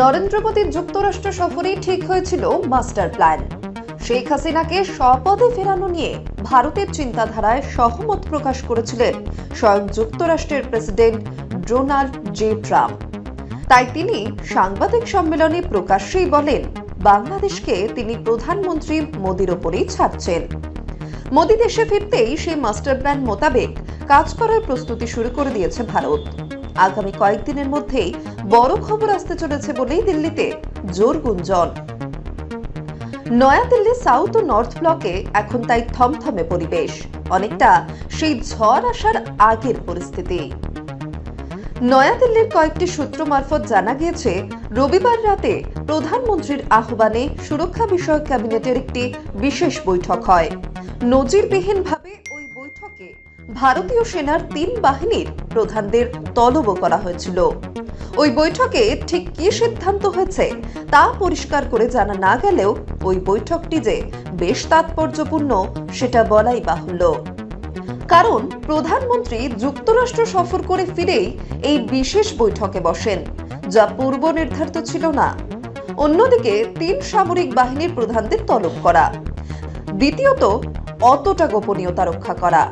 নরেন্দ্র মোদীর যুক্তরাষ্ট্র সফরেই ঠিক হয়েছিল মাস্টার প্ল্যান। শেখ হাসিনাকে স্বপদে ফেরানো নিয়ে ভারতের চিন্তাধারায় সহমত প্রকাশ করেছিলেন স্বয়ং যুক্তরাষ্ট্রের প্রেসিডেন্ট ডোনাল্ড জে ট্রাম্প। তাই তিনি সাংবাদিক সম্মেলনে প্রকাশ্যেই বলেন, বাংলাদেশকে তিনি প্রধানমন্ত্রী মোদীর ওপরেই ছাড়ছেন। মোদী দেশে ফিরতেই সেই মাস্টার প্ল্যান মোতাবেক কাজ করার প্রস্তুতি শুরু করে দিয়েছে ভারত। আগামী কয়েকদিনের মধ্যেই বড় খবর আসতে চলেছে বলেই দিল্লিতে জোর গুঞ্জন। নয়াদিল্লি সাউথ ও নর্থ ব্লকে এখন তাই থমথমে পরিবেশ। অনেকটা সেই ঝড় আসার আগের পরিস্থিতি। নয়াদিল্লির কয়েকটি সূত্র মারফত জানা গিয়েছে, রবিবার রাতে প্রধানমন্ত্রীর আহ্বানে সুরক্ষা বিষয়ক ক্যাবিনেটের একটি বিশেষ বৈঠক হয়। নজিরবিহীনভাবে বৈঠকে ভারতীয় সেনার তিন বাহিনীর প্রধানদের তলব করা হয়েছিল। ওই বৈঠকে ঠিক কি সিদ্ধান্ত হয়েছে তা পরিষ্কার করে জানা না গেলেও ওই বৈঠকটি যে বেশ তাৎপর্যপূর্ণ, সেটা বলাই বাহুল্য। কারণ প্রধানমন্ত্রী যুক্তরাষ্ট্র সফর করে ফিরেই এই বিশেষ বৈঠকে বসেন, যা পূর্ব নির্ধারিত ছিল না। অন্যদিকে তিন সামরিক বাহিনীর প্রধানদের তলব করা। দ্বিতীয়ত, অতটা গোপনীয়তা রক্ষা করা।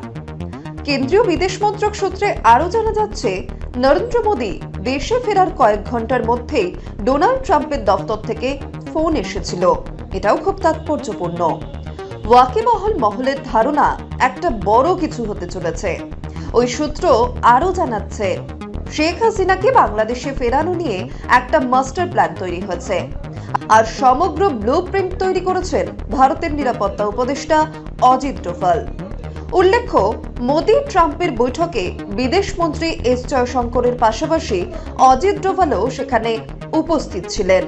কেন্দ্রীয় বিদেশ মন্ত্রক সূত্রে আরও জানা যাচ্ছে, নরেন্দ্র মোদী দেশে ফেরার কয়েক ঘণ্টার মধ্যেই ডোনাল্ড ট্রাম্পের দফতর থেকে ফোন এসেছিল। এটাও খুব তাৎপর্যপূর্ণ। ওয়াকিবহল মহলের ধারণা একটা বড় কিছু হতে চলেছে। ওই সূত্র আরও জানাচ্ছে, শেখ হাসিনাকে বাংলাদেশে ফেরানো নিয়ে একটা মাস্টার প্ল্যান তৈরি হয়েছে। আর সমগ্র ব্লু প্রিন্ট তৈরি করেছেন ভারতের নিরাপত্তা উপদেষ্টা অজিত ডোভাল। উল্লেখ্য, মোদি ট্রাম্পের বৈঠকে বিদেশ মন্ত্রী এস জয়শঙ্করের পাশাপাশি অজিত ডোভালও সেখানে উপস্থিত ছিলেন।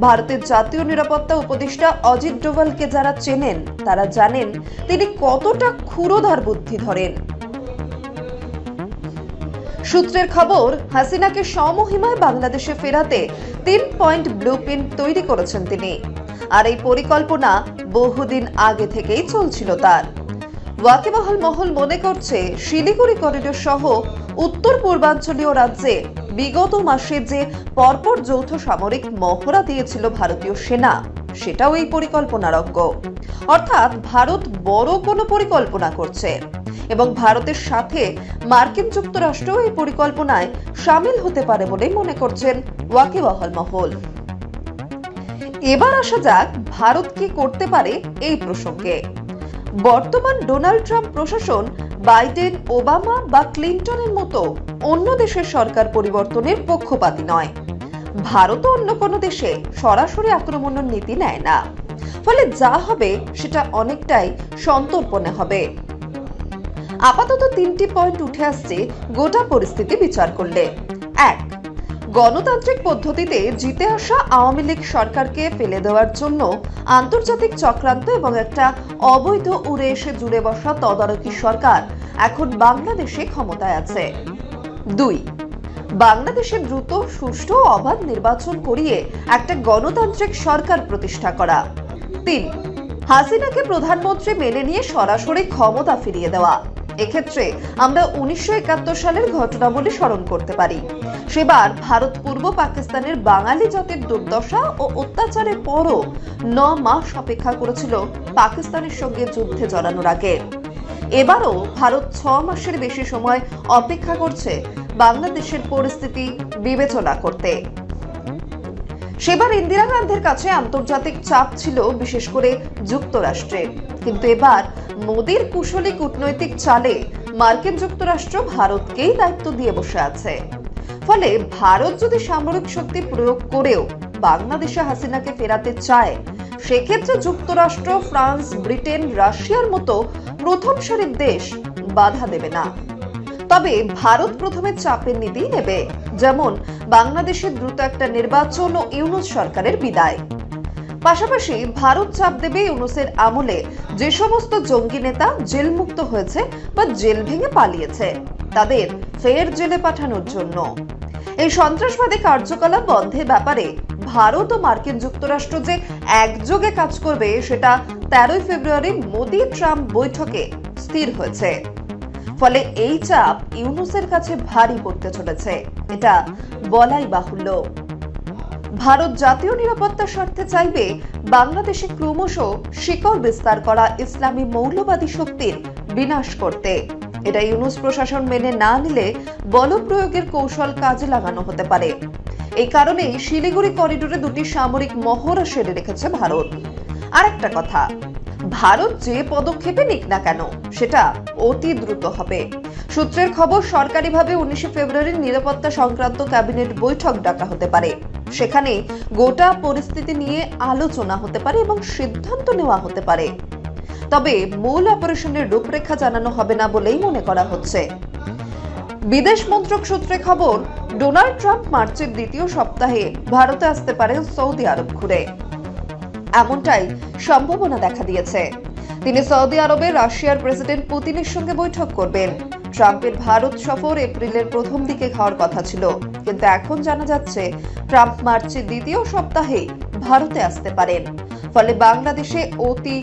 ভারতের জাতীয় নিরাপত্তা উপদেষ্টা অজিত ডোভালকে যারা চেনেন, তারা জানেন তিনি কতটা ক্ষুরোধার বুদ্ধি ধরেন। সূত্রের খবর, হাসিনাকে সমহিমায় বাংলাদেশে ফেরাতে তিন পয়েন্ট ব্লু তৈরি করেছেন তিনি। আর এই পরিকল্পনা বহুদিন আগে থেকেই চলছিল তার। ওয়াকিবহাল মহল মনে করছে শিলিগুড়ি করিডোর সহ উত্তর পূর্বাঞ্চলীয় রাজ্যে বিগত মাসে যে পরপর যৌথ সামরিক মহড়া দিয়েছিল ভারতীয় সেনা, সেটাও এই পরিকল্পনার অঙ্গ অর্থাৎ ভারত বড় কোনো পরিকল্পনা করছে এবং ভারতের সাথে মার্কিন যুক্তরাষ্ট্র এই পরিকল্পনায় সামিল হতে পারে বলে মনে করছেন ওয়াকিবহাল মহল। এবার আসা যাক ভারত কি করতে পারে এই প্রসঙ্গে। বর্তমান ডোনাল্ড ট্রাম্প প্রশাসন বাইডেন, ওবামা বা ক্লিন্টনের মতো অন্য দেশের সরকার পরিবর্তনের পক্ষপাতী নয়। ভারতও অন্য কোনো দেশে সরাসরি আক্রমণের নীতি নেয় না। ফলে যা হবে সেটা অনেকটাই সন্তর্পণে হবে। আপাতত তিনটি পয়েন্ট উঠে আসছে, গোটা পরিস্থিতি বিচার করলে। এক গণতান্ত্রিক পদ্ধতিতে জিতে আসা আওয়ামী লীগ সরকারকে ফেলে দেওয়ার জন্য আন্তর্জাতিক চক্রান্ত এবং একটা অবৈধ উড়ে এসে জুড়ে বসা তদারকি সরকার এখন বাংলাদেশে ক্ষমতায় আছে। দুই, বাংলাদেশে দ্রুত, সুষ্ঠু অবাধ নির্বাচন করিয়ে একটা গণতান্ত্রিক সরকার প্রতিষ্ঠা করা। তিন, হাসিনাকে প্রধানমন্ত্রী মেনে নিয়ে সরাসরি ক্ষমতা ফিরিয়ে দেওয়া। এক্ষেত্রে আমরা উনিশশো একাত্তর সালের ঘটনাবলী স্মরণ করতে পারি। সেবার ভারত পূর্ব পাকিস্তানের বাঙালি জাতির দুর্দশা ও অত্যাচারের পরও ন মাস অপেক্ষা করেছিল পাকিস্তানের সঙ্গে যুদ্ধে জড়ানোর আগে। এবারও ভারত ছ মাসের বেশি সময় অপেক্ষা করছে বাংলাদেশের পরিস্থিতি বিবেচনা করতে। সেবার ইন্দিরা গান্ধীর কাছে আন্তর্জাতিক চাপ ছিল বিশেষ করে যুক্তরাষ্ট্রে। কিন্তু এবার মোদীর কুশলী কূটনৈতিক চালে মার্কিন যুক্তরাষ্ট্র ভারতকেই দায়িত্ব দিয়ে বসে আছে। ফলে ভারত যদি সামরিক শক্তি প্রয়োগ করেও বাংলাদেশে হাসিনাকে ফেরাতে চায়, সেক্ষেত্রে যুক্তরাষ্ট্র, ফ্রান্স, ব্রিটেন, রাশিয়ার মতো প্রথম সারির দেশ বাধা দেবে না। তবে ভারত প্রথমে চাপের নীতি নেবে, যেমন বাংলাদেশের দ্রুত একটা নির্বাচন ও ইউনুস সরকারের বিদায়। পাশাপাশি ভারত চাপ দেবে ইউনুসের আমলে যে সমস্ত জঙ্গি নেতা জেলমুক্ত হয়েছে বা জেল ভেঙে পালিয়েছে। তাদের ফের জেলে পাঠানোর জন্য। এই সন্ত্রাসবাদী কার্যকলাপ বন্ধের ব্যাপারে ভারত ও মার্কিন যুক্তরাষ্ট্র যে একযোগে কাজ করবে, সেটা তেরোই ফেব্রুয়ারি মোদি ট্রাম্প বৈঠকে স্থির হয়েছে। ফলে এই চাপ ইউনুসের কাছে ভারী পড়তে চলেছে। এটা বলাই বাহুল্য। ভারত জাতীয় নিরাপত্তার স্বার্থে চাইবে বাংলাদেশে ক্রমশ শিকড় বিস্তার করা ইসলামী মৌলবাদী শক্তির বিনাশ করতে। এটা ইউনুস প্রশাসন মেনে না নিলে বল প্রয়োগের কৌশল কাজে লাগানো হতে পারে। এই কারণেই শিলিগুড়ি করিডোরে দুটি সামরিক মহড়া সেরে রেখেছে ভারত। আরেকটা কথা, ভারত যে পদক্ষেপে নিক না কেন, সেটা অতি দ্রুত হবে। সূত্রের খবর, সরকারিভাবে উনিশে ফেব্রুয়ারির নিরাপত্তা সংক্রান্ত ক্যাবিনেট বৈঠক ডাকা হতে পারে। সেখানে গোটা পরিস্থিতি নিয়ে আলোচনা হতে পারে এবং সিদ্ধান্ত নেওয়া হতে পারে। তবে মূল অপারেশনের রূপরেখা জানানো হবে না বলেই মনে করা হচ্ছে। বিদেশ মন্ত্রক সূত্রে খবর, ডোনাল্ড ট্রাম্প মার্চের দ্বিতীয় সপ্তাহে ভারতে আসতে পারেন সৌদি আরব ঘুরে। এমনটাই সম্ভাবনা দেখা দিয়েছে। তিনি সৌদি আরবে রাশিয়ার প্রেসিডেন্ট পুতিনের সঙ্গে বৈঠক করবেন। ট্রাম্পের ভারত সফর এপ্রিলের প্রথম দিকে হওয়ার কথা ছিল। কিন্তু এখন জানা যাচ্ছে, ট্রাম্প মার্চের দ্বিতীয় সপ্তাহে ভারতে আসতে পারেন। ফলে বাংলাদেশে অতি